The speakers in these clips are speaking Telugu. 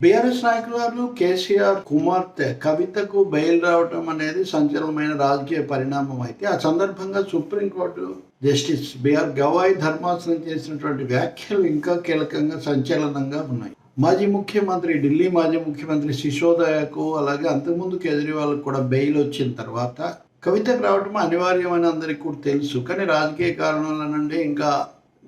బీఆర్ఎస్ నాయకులు కేసీఆర్ కుమార్తె కవితకు బెయిల్ రావటం అనేది సంచలనమైన రాజకీయ పరిణామం అయితే ఆ సందర్భంగా సుప్రీంకోర్టు జస్టిస్ బిఆర్ గవాయ్ ధర్మాసనం చేసినటువంటి వ్యాఖ్యలు ఇంకా కీలకంగా సంచలనంగా ఉన్నాయి. మాజీ ముఖ్యమంత్రి ఢిల్లీ మాజీ ముఖ్యమంత్రి సిసోదయకు అలాగే అంతకుముందు కేజ్రీవాల్ కూడా బెయిల్ వచ్చిన తర్వాత కవితకు రావటం అనివార్యమని అందరికీ కూడా తెలుసు. కానీ రాజకీయ కారణాల నుండి ఇంకా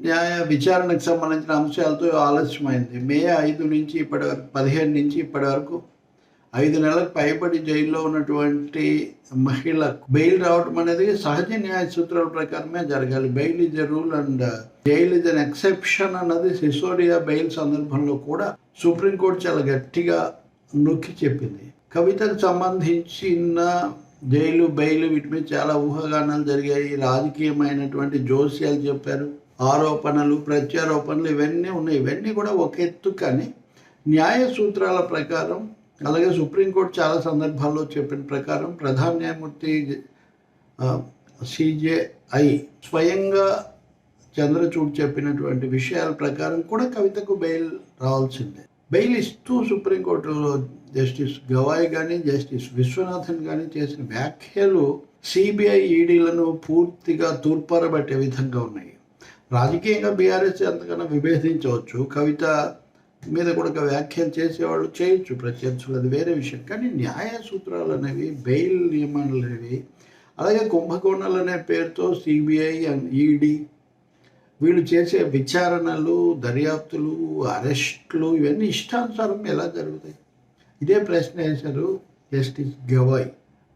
న్యాయ విచారణకు సంబంధించిన అంశాలతో ఆలస్యమైంది. మే ఐదు నుంచి ఇప్పటి వరకు పదిహేను నుంచి ఇప్పటి వరకు ఐదు నెలలకు పైబడి జైల్లో ఉన్నటువంటి మహిళ బెయిల్ రావడం అనేది సహజ న్యాయ సూత్రాల ప్రకారమే జరగాలి. Bail is a rule and jail is an exception అన్నది సిసోడియా బెయిల్ సందర్భంలో కూడా సుప్రీంకోర్టు చాలా గట్టిగా నొక్కి చెప్పింది. కవితకు సంబంధించిన జైలు బెయిల్ వీటి మీద చాలా ఊహాగానాలు జరిగాయి. రాజకీయమైనటువంటి జోస్యాలు చెప్పారు. ఆరోపణలు ప్రత్యారోపణలు ఇవన్నీ ఉన్నాయి. ఇవన్నీ కూడా ఒక ఎత్తు కానీ న్యాయ సూత్రాల ప్రకారం అలాగే సుప్రీంకోర్టు చాలా సందర్భాల్లో చెప్పిన ప్రకారం ప్రధాన న్యాయమూర్తి సిజేఐ స్వయంగా చంద్రచూడ్ చెప్పినటువంటి విషయాల ప్రకారం కూడా కవితకు బెయిల్ రావాల్సిందే. బెయిల్ ఇస్తూ సుప్రీంకోర్టులో జస్టిస్ గవాయ్ కానీ జస్టిస్ విశ్వనాథన్ కానీ చేసిన వ్యాఖ్యలు సిబిఐ ఈడీలను పూర్తిగా తూర్పారబట్టే విధంగా ఉన్నాయి. రాజకీయంగా బీఆర్ఎస్ ఎంతకన్నా విభేదించవచ్చు. కవిత మీద కూడా వ్యాఖ్యలు చేసేవాళ్ళు చేయొచ్చు ప్రత్యర్థులు అది వేరే విషయం. కానీ న్యాయ సూత్రాలు అనేవి బెయిల్ నియమాలు అనేవి అలాగే కుంభకోణాలు అనే పేరుతో సిబిఐ అండ్ ఈడీ వీళ్ళు చేసే విచారణలు దర్యాప్తులు అరెస్టులు ఇవన్నీ ఇష్టానుసారం ఎలా జరుగుతాయి? ఇదే ప్రశ్న వేశారు జస్టిస్ గవాయ్.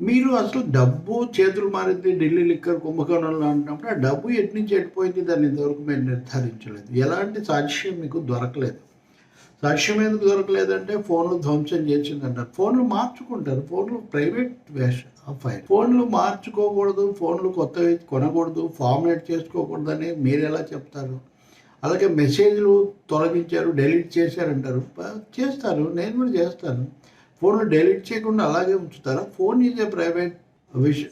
మీరు అసలు డబ్బు చేతులు మారింది ఢిల్లీ లిక్కర్ కుంభకోణంలో అంటున్నప్పుడు ఆ డబ్బు ఎటు నుంచి ఎట్టిపోయింది దాన్ని ఇంతవరకు మేము నిర్ధారించలేదు. ఎలాంటి సాక్ష్యం మీకు దొరకలేదు. సాక్ష్యం ఎందుకు దొరకలేదంటే ఫోన్లు ధ్వంసం చేసిందంటారు. ఫోన్లు మార్చుకుంటారు. ఫోన్లు ప్రైవేట్ ఫైల్. ఫోన్లు మార్చుకోకూడదు ఫోన్లు కొత్తవి కొనకూడదు ఫార్మేట్ చేసుకోకూడదని మీరు ఎలా చెప్తారు? అలాగే మెసేజ్లు తొలగించారు డెలీట్ చేశారంటారు. చేస్తారు. నేను కూడా చేస్తాను. ఫోన్లు డెలీట్ చేయకుండా అలాగే ఉంచుతారా? ఫోన్ ఈజ్ ఏ ప్రైవేట్ విష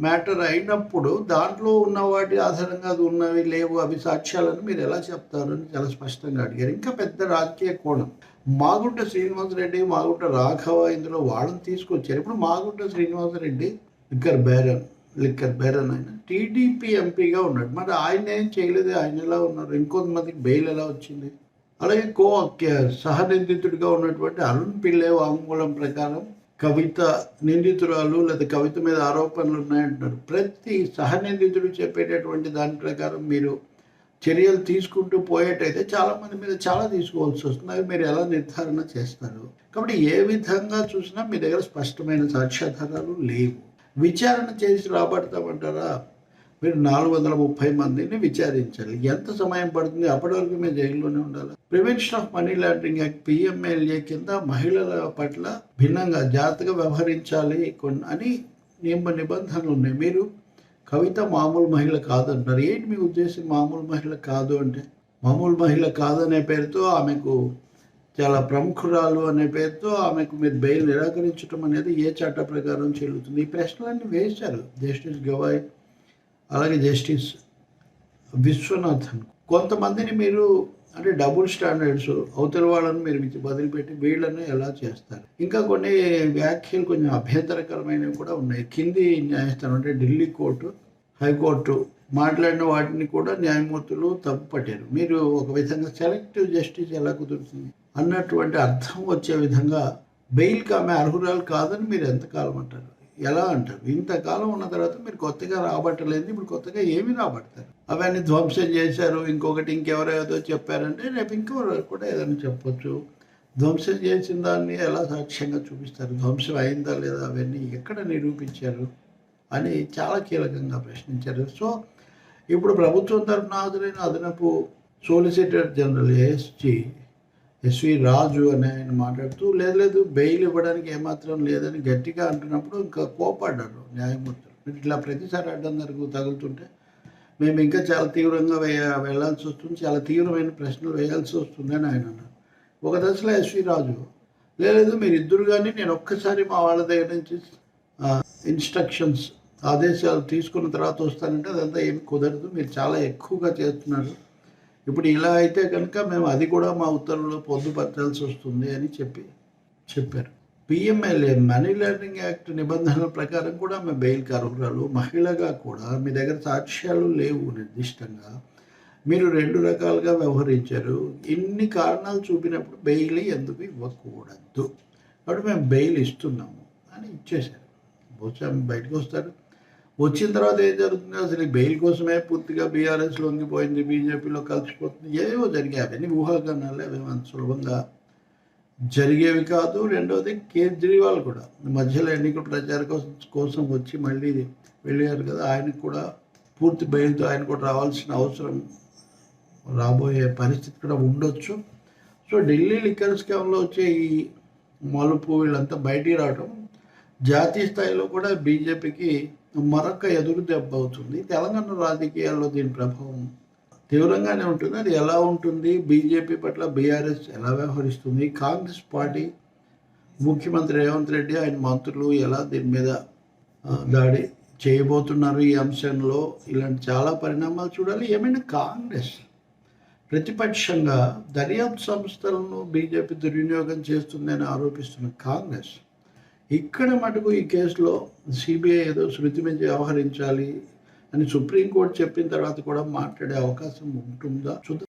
మ్యాటర్ అయినప్పుడు దాంట్లో ఉన్న వాటి ఆధారంగా అది ఉన్నవి లేవు అవి సాక్ష్యాలను మీరు ఎలా చెప్తారు అని చాలా స్పష్టంగా అడిగారు. ఇంకా పెద్ద రాజకీయ కోణం. మాగుంట శ్రీనివాస్ రెడ్డి మాగుంట రాఘవ ఇందులో వాళ్ళని తీసుకొచ్చారు. ఇప్పుడు Magunta Srinivasareddy liquor baron liquor baron ఆయన టీడీపీ ఎంపీగా ఉన్నాడు. మరి ఆయన ఏం చేయలేదు? ఆయన ఎలా ఉన్నారు? ఇంకొంతమందికి బెయిల్ ఎలా వచ్చింది? అలాగే కో సహనిందితుడిగా ఉన్నటువంటి అరుణ్ పిల్లే వాంగ్మూలం ప్రకారం కవిత నిందితురాలు లేదా కవిత మీద ఆరోపణలు ఉన్నాయంటున్నారు. ప్రతి సహనిందితుడు చెప్పేటటువంటి దాని ప్రకారం మీరు చర్యలు తీసుకుంటూ పోయేటైతే చాలా మంది మీద చాలా తీసుకోవాల్సి వస్తుంది. అవి మీరు ఎలా నిర్ధారణ చేస్తారు? కాబట్టి ఏ విధంగా చూసినా మీ దగ్గర స్పష్టమైన సాక్ష్యాధారాలు లేవు. విచారణ చేసి రాబడతామంటారా? మీరు నాలుగు వందల ముప్పై మందిని విచారించాలి. ఎంత సమయం పడుతుంది? అప్పటి వరకు మీరు జైల్లోనే ఉండాలి. Prevention of money laundering act PMLA కింద మహిళల పట్ల భిన్నంగా జాగ్రత్తగా వ్యవహరించాలి కొన్ని అని నియమ నిబంధనలు ఉన్నాయి. మీరు కవిత మామూలు మహిళ కాదు అంటారు ఏంటి మీ ఉద్దేశం మామూలు మహిళ కాదు అంటే? మామూలు మహిళ కాదనే పేరుతో ఆమెకు చాలా ప్రముఖురాలు అనే పేరుతో ఆమెకు మీరు బెయిల్ నిరాకరించడం అనేది ఏ చట్ట ప్రకారం చెల్లుతుంది? ఈ ప్రశ్నలన్నీ వేశారు. జస్టిస్ గవాయ్ అలాగే జస్టిస్ విశ్వనాథన్. కొంతమందిని మీరు అంటే డబుల్ స్టాండర్డ్స్ అవతల వాళ్ళని మీరు మీకు వదిలిపెట్టి వీళ్ళని ఎలా చేస్తారు? ఇంకా కొన్ని వ్యాఖ్యలు కొంచెం అభ్యంతరకరమైనవి కూడా ఉన్నాయి. కింది న్యాయస్థానం అంటే ఢిల్లీ కోర్టు హైకోర్టు మాట్లాడిన వాటిని కూడా న్యాయమూర్తులు తప్పు పట్టారు. మీరు ఒక విధంగా సెలెక్టివ్ జస్టిస్ ఎలా కుదురుతుంది? అన్నటువంటి అర్థం వచ్చే విధంగా బెయిల్కి ఆమె అర్హురాలు కాదని మీరు ఎంతకాలం అంటారు? ఎలా అంటారు? ఇంతకాలం ఉన్న తర్వాత మీరు కొత్తగా రాబట్టలేదు ఇప్పుడు కొత్తగా ఏమి రాబడతారు? అవన్నీ ధ్వంసం చేశారు ఇంకొకటి ఇంకెవరేదో చెప్పారంటే రేపు ఇంకెవరు కూడా ఏదైనా చెప్పొచ్చు. ధ్వంసం చేసిన దాన్ని ఎలా సాక్ష్యంగా చూపిస్తారు? ధ్వంసం అయిందా లేదా? అవన్నీ ఎక్కడ నిరూపించారు? అని చాలా కీలకంగా ప్రశ్నించారు. సో ఇప్పుడు ప్రభుత్వం తరఫున హాజరైన అదనపు solicitor general ASG SV Raju అని ఆయన మాట్లాడుతూ లేదు లేదు బెయిల్ ఇవ్వడానికి ఏమాత్రం లేదని గట్టిగా అంటున్నప్పుడు ఇంకా కోపడ్డారు న్యాయమూర్తులు. మీరు ఇట్లా ప్రతిసారి అడ్డం జరుగు తగులుతుంటే మేము ఇంకా చాలా తీవ్రంగా వేయ వెళ్ళాల్సి వస్తుంది చాలా తీవ్రమైన ప్రశ్నలు వేయాల్సి వస్తుందని ఆయన అన్నారు. ఒక దశలో ఎస్వి రాజు లేదు మీరు ఇద్దరు కానీ నేను ఒక్కసారి మా వాళ్ళ దగ్గర నుంచి ఇన్స్ట్రక్షన్స్ ఆదేశాలు తీసుకున్న తర్వాత వస్తానంటే అదంతా ఏమి కుదరదు మీరు చాలా ఎక్కువగా చేస్తున్నారు. ఇప్పుడు ఇలా అయితే కనుక మేము అది కూడా మా ఉత్తర్వులో పొందుపరచాల్సి వస్తుంది అని చెప్పి చెప్పారు. పిఎంఎల్ఏ మనీ లాండరింగ్ యాక్ట్ నిబంధనల ప్రకారం కూడా ఆమె బెయిల్కి అర్హురాలు మహిళగా కూడా మీ దగ్గర సాక్ష్యాలు లేవు నిర్దిష్టంగా. మీరు రెండు రకాలుగా వ్యవహరించారు. ఇన్ని కారణాలు చూపినప్పుడు బెయిల్ ఎందుకు ఇవ్వకూడదు? కాబట్టి మేము బెయిల్ ఇస్తున్నాము అని ఇచ్చేశారు. బహుశా బయటకు వస్తారు. వచ్చిన తర్వాత ఏం జరుగుతుంది? అసలు బెయిల్ కోసమే పూర్తిగా బీఆర్ఎస్ లొంగిపోయింది బీజేపీలో కలిసిపోతుంది ఏవో జరిగాయి. అవన్నీ ఊహాగానాలు అవి అంత సులభంగా జరిగేవి కాదు. రెండవది కేజ్రీవాల్ కూడా మధ్యలో ఎన్నికల ప్రచార కోసం కోసం వచ్చి మళ్ళీ వెళ్ళారు కదా ఆయనకు కూడా పూర్తి బెయిల్తో ఆయన కూడా రావాల్సిన అవసరం రాబోయే పరిస్థితి కూడా ఉండొచ్చు. సో ఢిల్లీ లిక్కర్ స్కామ్లో వచ్చే ఈ మలుపు వీళ్ళంతా బయటికి రావడం జాతీయ స్థాయిలో కూడా బీజేపీకి మరొక ఎదురు దెబ్బ అవుతుంది. తెలంగాణ రాజకీయాల్లో దీని ప్రభావం తీవ్రంగానే ఉంటుంది. అది ఎలా ఉంటుంది? బీజేపీ పట్ల బీఆర్ఎస్ ఎలా వ్యవహరిస్తుంది? కాంగ్రెస్ పార్టీ ముఖ్యమంత్రి రేవంత్ రెడ్డి ఆయన మంత్రులు ఎలా దీని మీద దాడి చేయబోతున్నారు? ఈ అంశంలో ఇలాంటి చాలా పరిణామాలు చూడాలి. ఏమైనా కాంగ్రెస్ ప్రతిపక్షంగా దర్యాప్తు సంస్థలను బీజేపీ దుర్వినియోగం చేస్తుందని ఆరోపిస్తున్న కాంగ్రెస్ ఇక్కడ మటుకు ఈ కేసులో సిబిఐ ఏదో శృతి మించి వ్యవహరించాలి అని సుప్రీంకోర్టు చెప్పిన తర్వాత కూడా మాట్లాడే అవకాశం ఉంటుందా? చూద్దాం